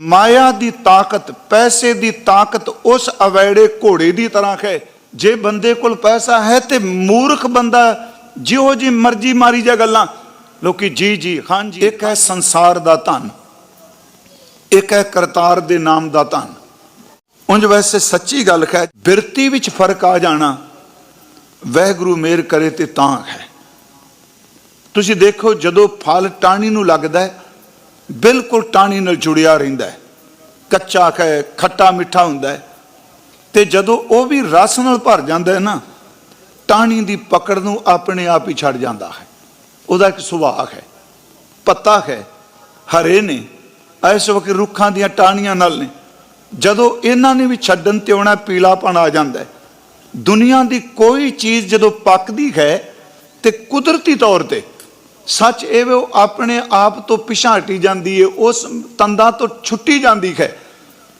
ਮਾਇਆ ਦੀ ਤਾਕਤ, ਪੈਸੇ ਦੀ ਤਾਕਤ ਉਸ ਅਵੈੜੇ ਘੋੜੇ ਦੀ ਤਰ੍ਹਾਂ ਹੈ ਜੇ ਬੰਦੇ ਕੋਲ ਪੈਸਾ ਹੈ ਤੇ ਮੂਰਖ ਬੰਦਾ ਜਿਹੋ ਜੀ ਮਰਜ਼ੀ ਮਾਰੀ ਜਾ ਗੱਲਾਂ। ਲੋਕੀ ਜੀ ਜੀ ਹਾਂਜੀ ਇੱਕ ਹੈ ਸੰਸਾਰ ਦਾ ਧਨ, ਇੱਕ ਹੈ ਕਰਤਾਰ ਦੇ ਨਾਮ ਦਾ ਧਨ। ਉਂਝ ਵੈਸੇ ਸੱਚੀ ਗੱਲ ਹੈ ਬਿਰਤੀ ਵਿੱਚ ਫ਼ਰਕ ਆ ਜਾਣਾ। ਵਹਿਗੁਰੂ ਮੇਰ ਕਰੇ ਤੇ ਤਾਂ ਹੈ। ਤੁਸੀਂ ਦੇਖੋ ਜਦੋਂ ਫਲ ਟਾਣੀ ਨੂੰ ਲੱਗਦਾ ਹੈ ਬਿਲਕੁਲ ਟਾਣੀ ਨਾਲ ਜੁੜਿਆ ਰਹਿੰਦਾ ਹੈ। ਕੱਚਾ ਹੈ, ਖੱਟਾ ਮਿੱਠਾ ਹੁੰਦਾ ਹੈ। ਤੇ ਜਦੋਂ ਉਹ ਵੀ ਰਸ ਨਾਲ ਭਰ ਜਾਂਦਾ ਹੈ ਨਾ, ਟਾਣੀ ਦੀ ਪਕੜ ਨੂੰ ਆਪਣੇ ਆਪ ਹੀ ਛੱਡ ਜਾਂਦਾ ਹੈ। ਉਹਦਾ ਇੱਕ ਸੁਭਾਅ ਹੈ, ਪੱਤਾ ਹੈ, ਹਰੇ ਨੇ, ਇਸ ਵਕਤ ਰੁੱਖਾਂ ਦੀਆਂ ਟਾਹਣੀਆਂ ਨਾਲ ਨੇ। ਜਦੋਂ ਇਹਨਾਂ ਨੇ ਵੀ ਛੱਡਣ ਤੇ ਆਉਣਾ, ਪੀਲਾਪਣ ਆ ਜਾਂਦਾ ਹੈ। ਦੁਨੀਆ ਦੀ ਕੋਈ ਚੀਜ਼ ਜਦੋਂ ਪੱਕਦੀ ਹੈ ਤੇ ਕੁਦਰਤੀ ਤੌਰ ਤੇ ਸੱਚ ਇਹ ਵੇ ਉਹ ਆਪਣੇ ਆਪ ਤੋਂ ਪਿਛਾਂ ਹਟੀ ਜਾਂਦੀ ਹੈ ਉਸ ਤੰਦਾਂ ਤੋਂ ਛੁੱਟੀ ਜਾਂਦੀ ਹੈ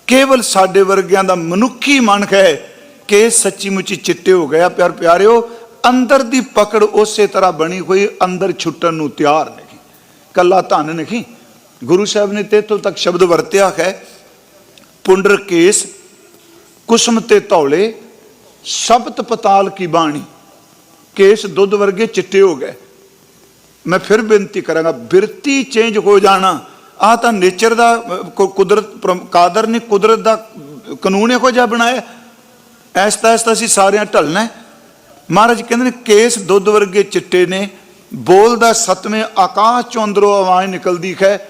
ਕੇਵਲ ਸਾਡੇ ਵਰਗਿਆਂ ਦਾ ਮਨੁੱਖੀ ਮਨ ਹੈ ਕਿ ਸੱਚੀ ਮੁੱਚੀ ਚਿੱਟੇ ਹੋ ਗਿਆ ਪਿਆਰ ਪਿਆਰਿਓ, ਅੰਦਰ ਦੀ ਪਕੜ ਉਸੇ ਤਰ੍ਹਾਂ ਬਣੀ ਹੋਈ, ਅੰਦਰ ਛੁੱਟਣ ਨੂੰ ਤਿਆਰ ਨਹੀਂ। ਕੱਲਾ ਧਨ ਨਹੀਂ। ਗੁਰੂ ਸਾਹਿਬ ਨੇ ਤੇਤੋਂ ਤੱਕ ਸ਼ਬਦ ਵਰਤਿਆ ਹੈ ਪੁੰਡਰ ਕੇਸ, ਕੁਸਮ ਤੇ ਧੌਲੇ, ਸਬਤ ਪਤਾਲ ਕੀ ਬਾਣੀ। ਕੇਸ ਦੁੱਧ ਵਰਗੇ ਚਿੱਟੇ ਹੋ ਗਏ। ਮੈਂ ਫਿਰ ਬੇਨਤੀ ਕਰਾਂਗਾ, ਬਿਰਤੀ ਚੇਂਜ ਹੋ ਜਾਣਾ। ਆ ਤਾਂ ਨੇਚਰ ਦਾ ਕੁ- ਕੁਦਰਤ ਕਾਦਰ ਨੇ ਕੁਦਰਤ ਦਾ ਕਾਨੂੰਨ ਇਹੋ ਜਿਹਾ ਬਣਾਇਆ। ਐਸਤਾ ਐਸਤਾ ਅਸੀਂ ਸਾਰਿਆਂ ਢਲਣਾ ਮਹਾਰਾਜ ਕਹਿੰਦੇ ਨੇ, ਕੇਸ ਦੁੱਧ ਵਰਗੇ ਚਿੱਟੇ ਨੇ ਬੋਲਦਾ ਸਤਵੇਂ ਆਕਾਸ਼ ਚੋਂ ਅੰਦਰੋਂ ਆਵਾਜ਼ ਨਿਕਲਦੀ ਹੈ।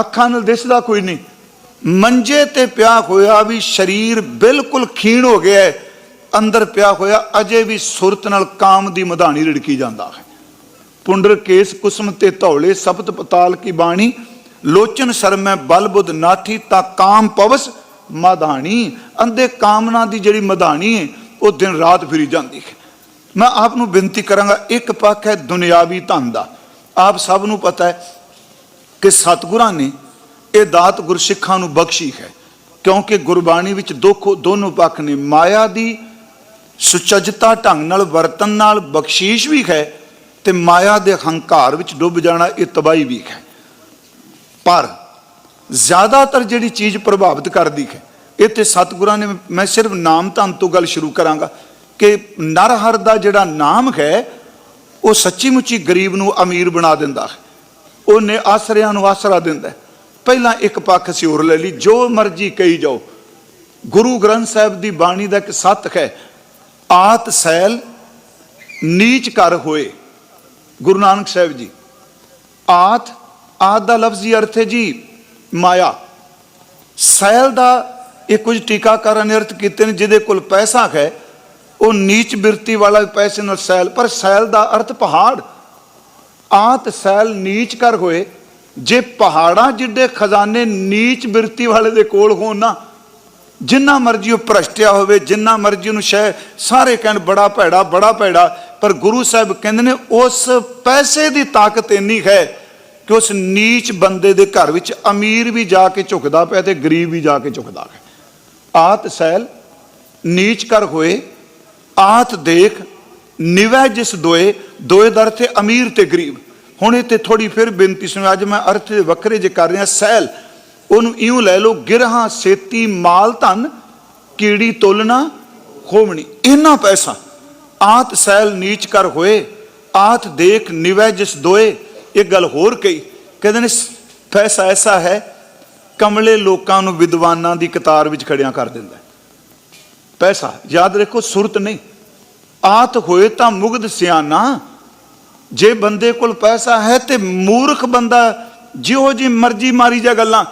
ਅੱਖਾਂ ਨਾਲ ਦਿਸਦਾ ਕੋਈ ਨਹੀਂ। ਮੰਜੇ ਤੇ ਪਿਆ ਹੋਇਆ ਵੀ ਸਰੀਰ ਬਿਲਕੁਲ ਖੀਣ ਹੋ ਗਿਆ ਹੈ। ਅੰਦਰ ਪਿਆ ਹੋਇਆ ਅਜੇ ਵੀ ਸੁਰਤ ਨਾਲ ਕਾਮ ਦੀ ਮਧਾਣੀ ਰੜਕੀ ਜਾਂਦਾ ਹੈ। ਪੁੰਡਰ ਕੇਸ ਕੁਸਮ ਤੇ ਧੌਲੇ ਸਪਤ ਪਤਾਲ ਕੀ ਬਾਣੀ, ਲੋਚਨ ਸ਼ਰਮੈ ਬਲ ਬੁੱਧ ਨਾਠੀ ਤਾਂ ਕਾਮ ਪਵਸ ਮਧਾਣੀ। ਅੰਦੇ ਕਾਮਨਾ ਦੀ ਜਿਹੜੀ ਮਧਾਣੀ ਹੈ ਉਹ ਦਿਨ ਰਾਤ ਫਿਰੀ ਜਾਂਦੀ ਹੈ। ਮੈਂ ਆਪ ਨੂੰ ਬੇਨਤੀ ਕਰਾਂਗਾ, ਇੱਕ ਪੱਖ ਹੈ ਦੁਨਿਆਵੀ ਧਨ ਦਾ। ਆਪ ਸਭ ਨੂੰ ਪਤਾ ਹੈ ਕਿ ਸਤਿਗੁਰਾਂ ਨੇ ਇਹ ਦਾਤ ਗੁਰਸਿੱਖਾਂ ਨੂੰ ਬਖਸ਼ੀ ਹੈ, ਕਿਉਂਕਿ ਗੁਰਬਾਣੀ ਵਿੱਚ ਦੋਖੋ ਦੋਨੋਂ ਪੱਖ ਨੇ। ਮਾਇਆ ਦੀ ਸੁਚੱਜਤਾ ਢੰਗ ਨਾਲ, ਵਰਤਨ ਨਾਲ ਬਖਸ਼ੀਸ਼ ਵੀ ਹੈ ਤੇ ਮਾਇਆ ਦੇ ਹੰਕਾਰ ਵਿੱਚ ਡੁੱਬ ਜਾਣਾ ਇਹ ਤਬਾਹੀ ਵੀ ਹੈ। ਪਰ ਜ਼ਿਆਦਾਤਰ ਜਿਹੜੀ ਚੀਜ਼ ਪ੍ਰਭਾਵਿਤ ਕਰਦੀ ਹੈ, ਇਹ ਤੇ ਸਤਿਗੁਰਾਂ ਨੇ, ਮੈਂ ਸਿਰਫ ਨਾਮ ਧਨ ਤੋਂ ਗੱਲ ਸ਼ੁਰੂ ਕਰਾਂਗਾ ਕਿ ਨਰਹਰ ਦਾ ਜਿਹੜਾ ਨਾਮ ਹੈ, ਉਹ ਸੱਚੀ ਮੁੱਚੀ ਗਰੀਬ ਨੂੰ ਅਮੀਰ ਬਣਾ ਦਿੰਦਾ ਹੈ। ਉਹਨੇ ਆਸਰਿਆਂ ਨੂੰ ਆਸਰਾ ਦਿੰਦਾ ਪਹਿਲਾਂ ਇੱਕ ਪੱਖ ਸੀ ਹੋਰ ਲੈ ਲਈ, ਜੋ ਮਰਜ਼ੀ ਕਹੀ ਜਾਓ। ਗੁਰੂ ਗ੍ਰੰਥ ਸਾਹਿਬ ਦੀ ਬਾਣੀ ਦਾ ਇੱਕ ਸੱਤ ਹੈ, ਆਤ ਸੈਲ, ਨੀਚ ਕਰ ਹੋਏ। ਗੁਰੂ ਨਾਨਕ ਸਾਹਿਬ ਜੀ। ਆਤ ਆਤ ਦਾ ਲਫ਼ਜ਼ੀ ਅਰਥ ਹੈ ਜੀ ਮਾਇਆ। ਸੈਲ ਦਾ ਇਹ ਕੁਝ ਟੀਕਾਕਾਰਾਂ ਨੇ ਅਰਥ ਕੀਤੇ ਨੇ, ਜਿਹਦੇ ਕੋਲ ਪੈਸਾ ਹੈ, ਉਹ ਨੀਚ ਬਿਰਤੀ ਵਾਲਾ ਪੈਸੇ ਨਾਲ ਸੈਲ, ਪਰ ਸੈਲ ਦਾ ਅਰਥ ਪਹਾੜ। ਆਤ, ਸੈਲ ਨੀਚ ਕਰ ਹੋਏ, ਜੇ ਪਹਾੜਾਂ ਜਿੱਡੇ ਖਜ਼ਾਨੇ ਨੀਚ ਬਿਰਤੀ ਵਾਲੇ ਦੇ ਕੋਲ ਹੋਣ ਨਾ, ਜਿੰਨਾ ਮਰਜ਼ੀ ਉਹ ਭ੍ਰਸ਼ਟਿਆ ਹੋਵੇ, ਜਿੰਨਾ ਮਰਜ਼ੀ ਉਹਨੂੰ ਸ਼ਹਿ, ਸਾਰੇ ਕਹਿਣ ਬੜਾ ਭੈੜਾ ਬੜਾ ਭੈੜਾ ਪਰ ਗੁਰੂ ਸਾਹਿਬ ਕਹਿੰਦੇ ਨੇ, ਉਸ ਪੈਸੇ ਦੀ ਤਾਕਤ ਇੰਨੀ ਹੈ ਕਿ ਉਸ ਨੀਚ ਬੰਦੇ ਦੇ ਘਰ ਵਿੱਚ ਅਮੀਰ ਵੀ ਜਾ ਕੇ ਝੁਕਦਾ ਪਿਆ ਤੇ ਗਰੀਬ ਵੀ ਜਾ ਕੇ ਝੁਕਦਾ ਹੈ ਆਤ ਸੈਲ, ਨੀਚ ਕਰ ਹੋਏ, ਆਤ ਦੇਖ, ਨਿਵੈ ਜਿਸ ਦੋਏ ਦੋਏ ਦਰ ਤੇ ਅਮੀਰ ਤੇ ਗਰੀਬ। ਹੁਣ ਇਹ ਤੇ ਥੋੜੀ ਫਿਰ ਬੇਨਤੀ ਸੁਣੋ, ਅੱਜ ਮੈਂ ਅਰਥ ਦੇ ਵੱਖਰੇ ਜੇ ਕਰ ਰਿਹਾ, ਸੈਲ, ਉਹਨੂੰ ਇਉਂ ਲੈ ਲਓ, ਗਿਰਹਾ, ਸੇਤੀ, ਮਾਲ, ਧਨ, ਕੀੜੀ, ਤੋਲਣਾ, ਖੋਵਣੀ ਇਹਨਾਂ ਪੈਸਾ। ਆਤ ਸੈਲ ਨੀਚ ਕਰ ਹੋਏ, ਆਤ ਦੇਖ ਨਿਵੈ ਜਿਸ ਦੋਏ। ਇਹ ਗੱਲ ਹੋਰ ਕਹੀ, ਕਹਿੰਦੇ ਨੇ ਪੈਸਾ ਐਸਾ ਹੈ, ਕਮਲੇ ਲੋਕਾਂ ਨੂੰ ਵਿਦਵਾਨਾਂ ਦੀ ਕਤਾਰ ਵਿੱਚ ਖੜਿਆਂ ਕਰ ਦਿੰਦਾ ਪੈਸਾ, ਯਾਦ ਰੱਖੋ, ਸੁਰਤ ਨਹੀਂ। ਆਤ ਹੋਏ ਤਾਂ ਮੁਗਧ ਸਿਆਣਾ, ਜੇ ਬੰਦੇ ਕੋਲ ਪੈਸਾ ਹੈ ਤੇ ਮੂਰਖ ਬੰਦਾ ਜਿਹੋ ਜੀ ਮਰਜ਼ੀ ਮਾਰੀ ਜਾ ਗੱਲਾਂ।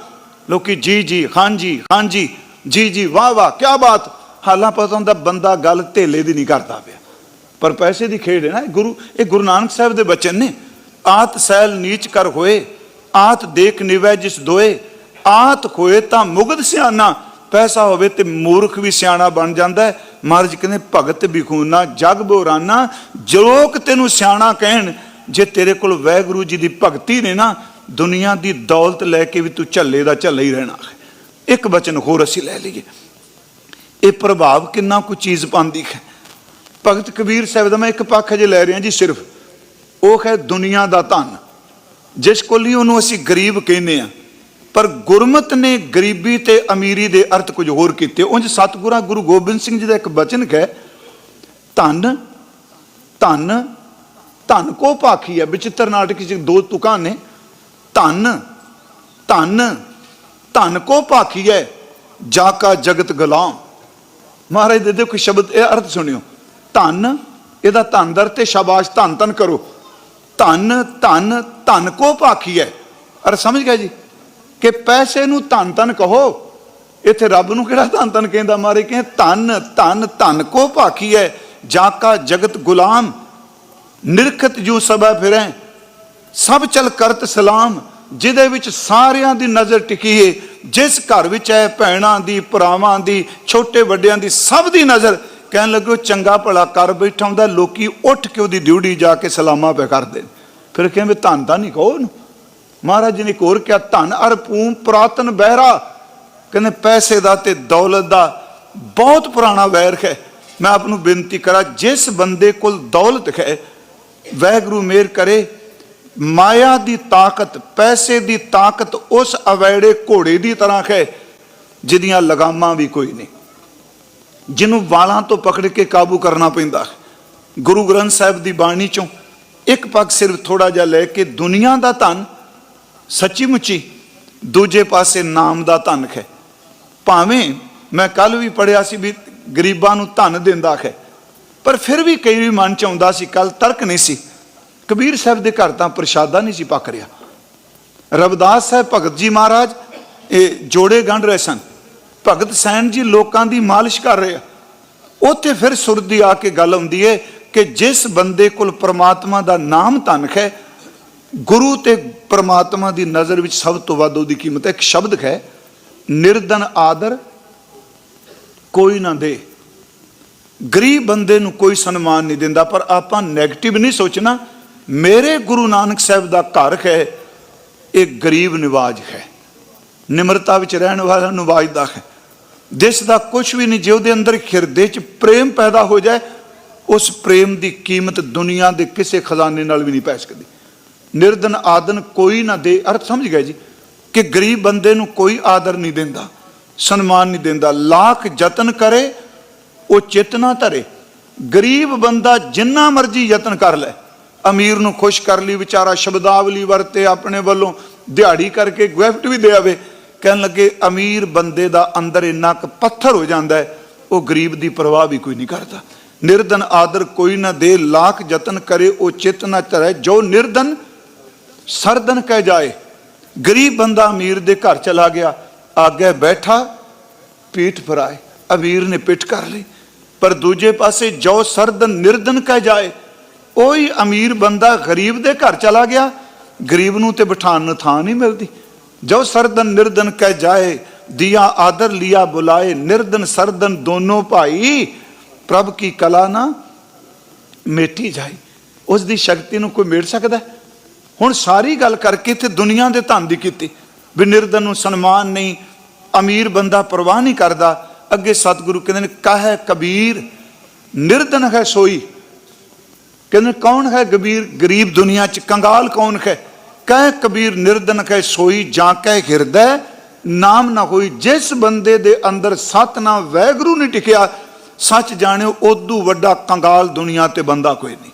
ਲੋਕੀ, ਜੀ ਜੀ ਹਾਂਜੀ ਹਾਂਜੀ ਜੀ ਜੀ ਵਾਹ ਵਾਹ ਕੀ ਬਾਤ। ਹਾਲਾਂ ਪਤਾ ਹੁੰਦਾ ਬੰਦਾ ਗੱਲ ਧੇਲੇ ਦੀ ਨਹੀਂ ਕਰਦਾ ਪਿਆ। ਪਰ ਪੈਸੇ ਦੀ ਖੇਡ ਹੈ ਨਾ ਗੁਰੂ, ਇਹ ਗੁਰੂ ਨਾਨਕ ਸਾਹਿਬ ਦੇ ਬਚਨ ਨੇ। ਆਤ ਸੈਲ ਨੀਚ ਕਰ ਹੋਏ, ਆਤ ਦੇਖ ਨਿਵੈ ਜਿਸ ਦੋਏ, ਆਤ ਹੋਏ ਤਾਂ ਮੁਗਧ ਸਿਆਣਾ, ਪੈਸਾ ਹੋਵੇ ਤੇ ਮੂਰਖ ਵੀ ਸਿਆਣਾ ਬਣ ਜਾਂਦਾ ਹੈ। ਮਹਾਰਾਜ ਕਹਿੰਦੇ, ਭਗਤ ਬਿਖੂਨਾ ਜਗ ਬੋਰਾਨਾ, ਜਲੋਕ ਤੈਨੂੰ ਸਿਆਣਾ ਕਹਿਣ। ਜੇ ਤੇਰੇ ਕੋਲ ਵੈਗੁਰੂ ਜੀ ਦੀ ਭਗਤੀ ਨੇ ਨਾ, ਦੁਨੀਆ ਦੀ ਦੌਲਤ ਲੈ ਕੇ ਵੀ ਤੂੰ ਝੱਲੇ ਦਾ ਝੱਲੇ ਹੀ ਰਹਿਣਾ ਇੱਕ ਬਚਨ ਹੋਰ ਅਸੀਂ ਲੈ ਲਈਏ। ਇਹ ਪ੍ਰਭਾਵ ਕਿੰਨਾ ਕੁ ਚੀਜ਼ ਪਾਉਂਦੀ ਹੈ। ਭਗਤ ਕਬੀਰ ਸਾਹਿਬ ਦਾ ਮੈਂ ਇੱਕ ਪੱਖ ਜੇ ਲੈ ਰਿਹਾ ਜੀ ਸਿਰਫ। ਉਹ ਹੈ ਦੁਨੀਆ ਦਾ ਧਨ। ਜਿਸ ਕੋਲ ਹੀ ਉਹਨੂੰ ਅਸੀਂ ਗਰੀਬ ਕਹਿੰਦੇ ਆ ਪਰ ਗੁਰਮਤ ਨੇ ਗਰੀਬੀ ਤੇ ਅਮੀਰੀ ਦੇ ਅਰਥ ਕੁਝ ਹੋਰ ਕੀਤੇ। ਉਂਝ ਸਤਿਗੁਰਾਂ ਗੁਰੂ ਗੋਬਿੰਦ ਸਿੰਘ ਜੀ ਦਾ ਇੱਕ ਬਚਨ ਹੈ, ਧਨ ਧਨ ਧਨ ਕੋ ਭਾਖੀ ਹੈ। ਵਿਚਿਤਰ ਨਾਟਕ ਚ ਦੋ ਤੁਕਾਂ ਨੇ, ਧਨ ਧਨ ਧਨ ਕੋ ਭਾਖੀ ਹੈ, ਜਾ ਕਾ ਜਗਤ ਗੁਲਾਮ। ਮਹਾਰਾਜ ਦੇ ਦੇਖੋ ਸ਼ਬਦ, ਇਹ ਅਰਥ ਸੁਣਿਓ। ਧੰਨ, ਇਹਦਾ ਧਨ ਦਰ ਤੇ ਸ਼ਾਬਾਸ਼ ਧੰਨ ਧੰਨ ਕਰੋ। ਧੰਨ ਧੰਨ ਧੰਨ ਕੋ ਭਾਖੀ ਹੈ। ਅਰ ਸਮਝ ਗਏ ਜੀ? ਕਿ ਪੈਸੇ ਨੂੰ ਧੰਨ ਧੰਨ ਕਹੋ, ਇੱਥੇ ਰੱਬ ਨੂੰ ਕਿਹੜਾ ਧੰਨ ਧੰਨ ਕਹਿੰਦਾ ਮਾਰੇ? ਕਿ ਧੰਨ ਧੰਨ ਧੰਨ ਕੋ ਭਾਖੀ ਹੈ। ਜਾ ਕਾ ਜਗਤ ਗੁਲਾਮ, ਨਿਰਖਤ ਜੂ ਸਭਾ ਫਿਰੈ। ਸਭ ਚਲ ਕਰਤ ਸਲਾਮ, ਜਿਹਦੇ ਵਿੱਚ ਸਾਰਿਆਂ ਦੀ ਨਜ਼ਰ ਟਿਕੀ ਏ। ਜਿਸ ਘਰ ਵਿੱਚ ਹੈ ਭੈਣਾਂ ਦੀ, ਭਰਾਵਾਂ ਦੀ, ਛੋਟੇ ਵੱਡਿਆਂ ਦੀ ਸਭ ਦੀ ਨਜ਼ਰ ਕਹਿਣ ਲੱਗੋ ਚੰਗਾ ਭਲਾ ਕਰ ਬੈਠਾ ਹੁੰਦਾ, ਲੋਕੀ ਉੱਠ ਕੇ ਉਹਦੀ ਡਿਊਟੀ ਜਾ ਕੇ ਸਲਾਮਾਂ ਪੇ ਕਰਦੇ ਨੇ। ਫਿਰ ਕਹਿੰਦੇ ਧੰਨ ਤਾਂ ਨਹੀਂ ਕਹੋ ਉਹਨੂੰ। ਮਹਾਰਾਜ ਜੀ ਨੇ ਕੋਰ ਕਿਹਾ, ਧਨ ਅਰਪੂਮ ਪ੍ਰਾਤਨ ਬਹਿਰਾ। ਕਹਿੰਦੇ ਪੈਸੇ ਦਾ ਤੇ ਦੌਲਤ ਦਾ ਬਹੁਤ ਪੁਰਾਣਾ ਵੈਰ ਹੈ। ਮੈਂ ਆਪ ਨੂੰ ਬੇਨਤੀ ਕਰਾਂ, ਜਿਸ ਬੰਦੇ ਕੋਲ ਦੌਲਤ ਹੈ ਵਾਹਿਗੁਰੂ ਮੇਰ ਕਰੇ, ਮਾਇਆ ਦੀ ਤਾਕਤ, ਪੈਸੇ ਦੀ ਤਾਕਤ ਉਸ ਅਵੈੜੇ ਘੋੜੇ ਦੀ ਤਰ੍ਹਾਂ ਹੈ, ਜਿਹਦੀਆਂ ਲਗਾਮਾਂ ਵੀ ਕੋਈ ਨਹੀਂ। ਜਿਹਨੂੰ ਵਾਲਾਂ ਤੋਂ ਪਕੜ ਕੇ ਕਾਬੂ ਕਰਨਾ ਪੈਂਦਾ ਗੁਰੂ ਗ੍ਰੰਥ ਸਾਹਿਬ ਦੀ ਬਾਣੀ ਚੋਂ ਇੱਕ ਪੱਖ ਸਿਰਫ ਥੋੜਾ ਜਿਹਾ ਲੈ ਕੇ ਦੁਨੀਆ ਦਾ ਧਨ ਸੱਚੀ ਮੁੱਚੀ ਦੂਜੇ ਪਾਸੇ ਨਾਮ ਦਾ ਧਨ ਹੈ। ਭਾਵੇਂ ਮੈਂ ਕੱਲ ਵੀ ਪੜਿਆ ਸੀ ਵੀ ਗਰੀਬਾਂ ਨੂੰ ਧਨ ਦਿੰਦਾ ਹੈ, ਪਰ ਫਿਰ ਵੀ ਕਈ ਵੀ ਮਨ ਚ ਆਉਂਦਾ ਸੀ ਕੱਲ ਤਰਕ ਨਹੀਂ ਸੀ। ਕਬੀਰ ਸਾਹਿਬ ਦੇ ਘਰ ਤਾਂ ਪ੍ਰਸ਼ਾਦਾ ਨਹੀਂ ਸੀ ਪੱਕ ਰਿਹਾ। ਰਵਦਾਸ ਸਾਹਿਬ ਭਗਤ ਜੀ ਮਹਾਰਾਜ, ਇਹ ਜੋੜੇ ਗੰਢ ਰਹੇ ਸਨ। ਭਗਤ ਸੈਨ ਜੀ ਲੋਕਾਂ ਦੀ ਮਾਲਿਸ਼ ਕਰ ਰਹੇ ਆ। ਉੱਥੇ ਫਿਰ ਸੁਰਤ ਦੀ ਆ ਕੇ ਗੱਲ ਆਉਂਦੀ ਹੈ ਕਿ ਜਿਸ ਬੰਦੇ ਕੋਲ ਪ੍ਰਮਾਤਮਾ ਦਾ ਨਾਮ ਧਨ ਹੈ, ਗੁਰੂ ਤੇ ਪ੍ਰਮਾਤਮਾ ਦੀ ਨਜ਼ਰ ਵਿੱਚ ਸਭ ਤੋਂ ਵੱਧ ਉਹਦੀ ਕੀਮਤ ਹੈ। ਇੱਕ ਸ਼ਬਦ ਹੈ ਨਿਰਦਨ ਆਦਰ ਕੋਈ ਨਾ ਦੇ। ਗਰੀਬ ਬੰਦੇ ਨੂੰ ਕੋਈ ਸਨਮਾਨ ਨਹੀਂ ਦਿੰਦਾ, ਪਰ ਆਪਾਂ 네ਗੇਟਿਵ ਨਹੀਂ ਸੋਚਣਾ। ਮੇਰੇ ਗੁਰੂ ਨਾਨਕ ਸਾਹਿਬ ਦਾ ਘਰ ਹੈ, ਇਹ ਗਰੀਬ ਨਿਵਾਜ ਹੈ। ਨਿਮਰਤਾ ਵਿੱਚ ਰਹਿਣ ਵਾਲਾ ਨਿਵਾਜ਼ ਦਾ ਹੈ। ਜਿਸ ਦਾ ਕੁਝ ਵੀ ਨਹੀਂ, ਜੇ ਉਹਦੇ ਅੰਦਰ ਹਿਰਦੇ 'ਚ ਪ੍ਰੇਮ ਪੈਦਾ ਹੋ ਜਾਏ, ਉਸ ਪ੍ਰੇਮ ਦੀ ਕੀਮਤ ਦੁਨੀਆ ਦੇ ਕਿਸੇ ਖਜ਼ਾਨੇ ਨਾਲ ਵੀ ਨਹੀਂ ਪੈ ਸਕਦੀ। ਨਿਰਦਨ ਆਦਨ ਕੋਈ ਨਾ ਦੇ। ਅਰਥ ਸਮਝ ਗਏ ਜੀ? ਕਿ ਗਰੀਬ ਬੰਦੇ ਨੂੰ ਕੋਈ ਆਦਰ ਨਹੀਂ ਦਿੰਦਾ, ਸਨਮਾਨ ਨਹੀਂ ਦਿੰਦਾ। ਲਾਖ ਯਤਨ ਕਰੇ, ਉਹ ਚਿੱਤ ਨਾ ਧਰੇ। ਗਰੀਬ ਬੰਦਾ ਜਿੰਨਾ ਮਰਜ਼ੀ ਯਤਨ ਕਰ ਲੈ। ਅਮੀਰ ਨੂੰ ਖੁਸ਼ ਕਰ ਲਈ, ਵਿਚਾਰਾ ਸ਼ਬਦਾਵਲੀ ਵਰਤੇ ਆਪਣੇ ਵੱਲੋਂ, ਦਿਹਾੜੀ ਕਰਕੇ ਗਿਫਟ ਵੀ ਦੇ ਆਵੇ। ਕਹਿਣ ਲੱਗੇ, ਅਮੀਰ ਬੰਦੇ ਦਾ ਅੰਦਰ ਇੰਨਾ ਕੁ ਪੱਥਰ ਹੋ ਜਾਂਦਾ ਹੈ, ਉਹ ਗਰੀਬ ਦੀ ਪਰਵਾਹ ਵੀ ਕੋਈ ਨਹੀਂ ਕਰਦਾ। ਨਿਰਧਨ ਆਦਰ ਕੋਈ ਨਾ ਦੇ, ਲਾਖ ਯਤਨ ਕਰੇ, ਉਹ ਚਿੱਤ ਨਾ ਧਰੇ। ਜੋ ਨਿਰਧਨ ਸਰਦਨ ਕਹਿ ਜਾਏ, ਗਰੀਬ ਬੰਦਾ ਅਮੀਰ ਦੇ ਘਰ ਚਲਾ ਗਿਆ, ਆਗੇ ਬੈਠਾ, ਪੀਠ ਫਰਾਏ, ਅਮੀਰ ਨੇ ਪਿੱਠ ਕਰ ਲਈ। ਪਰ ਦੂਜੇ ਪਾਸੇ ਜੋ ਸਰਦਨ ਨਿਰਧਨ ਕਹਿ ਜਾਏ, ਉਹੀ ਅਮੀਰ ਬੰਦਾ ਗਰੀਬ ਦੇ ਘਰ ਚਲਾ ਗਿਆ, ਗਰੀਬ ਨੂੰ ਤੇ ਬਿਠਾਣ ਨੂੰ ਥਾਂ ਨਹੀਂ ਮਿਲਦੀ। ਜੋ ਸਰਦਨ ਨਿਰਦਨ ਕਹਿ ਜਾਏ, ਦਿਆ ਆਦਰ ਲਿਆ ਬੁਲਾਏ, ਨਿਰਦਨ ਸਰਦਨ ਦੋਨੋਂ ਭਾਈ, ਪ੍ਰਭ ਕੀ ਕਲਾ ਨਾ ਮੇਟੀ ਜਾਏ। ਉਸ ਦੀ ਸ਼ਕਤੀ ਨੂੰ ਕੋਈ ਮੇੜ ਸਕਦਾ ਹੁਣ ਸਾਰੀ ਗੱਲ ਕਰਕੇ ਤੇ ਦੁਨੀਆ ਦੇ ਧਨ ਦੀ ਕੀਤੀ। ਵੀ ਨਿਰਦਨ ਨੂੰ ਸਨਮਾਨ ਨਹੀਂ, ਅਮੀਰ ਬੰਦਾ ਪਰਵਾਹ ਨਹੀਂ ਕਰਦਾ। ਅੱਗੇ ਸਤਿਗੁਰੂ ਕਹਿੰਦੇ ਨੇ, ਕਹੈ ਕਬੀਰ? ਨਿਰਦਨ ਹੈ ਸੋਈ। ਕਹਿੰਦੇ ਕੌਣ ਹੈ ਗਬੀਰ? ਗਰੀਬ ਦੁਨੀਆ ਚ ਕੰਗਾਲ ਕੌਣ ਹੈ? ਕਹਿ ਕਬੀਰ ਨਿਰਦਨ ਕਹਿ ਸੋਈ ਜਾਂ ਕਹਿ ਹਿਰਦੈ, ਨਾਮ ਨਾ ਹੋਈ। ਜਿਸ ਬੰਦੇ ਦੇ ਅੰਦਰ ਸਤ ਨਾ ਵੈਗਰੂ ਨਹੀਂ ਟਿਕਿਆ, ਸੱਚ ਜਾਣਿਓ ਉਦੋਂ ਵੱਡਾ ਕੰਗਾਲ ਦੁਨੀਆ ਤੇ ਬੰਦਾ ਕੋਈ ਨਹੀਂ।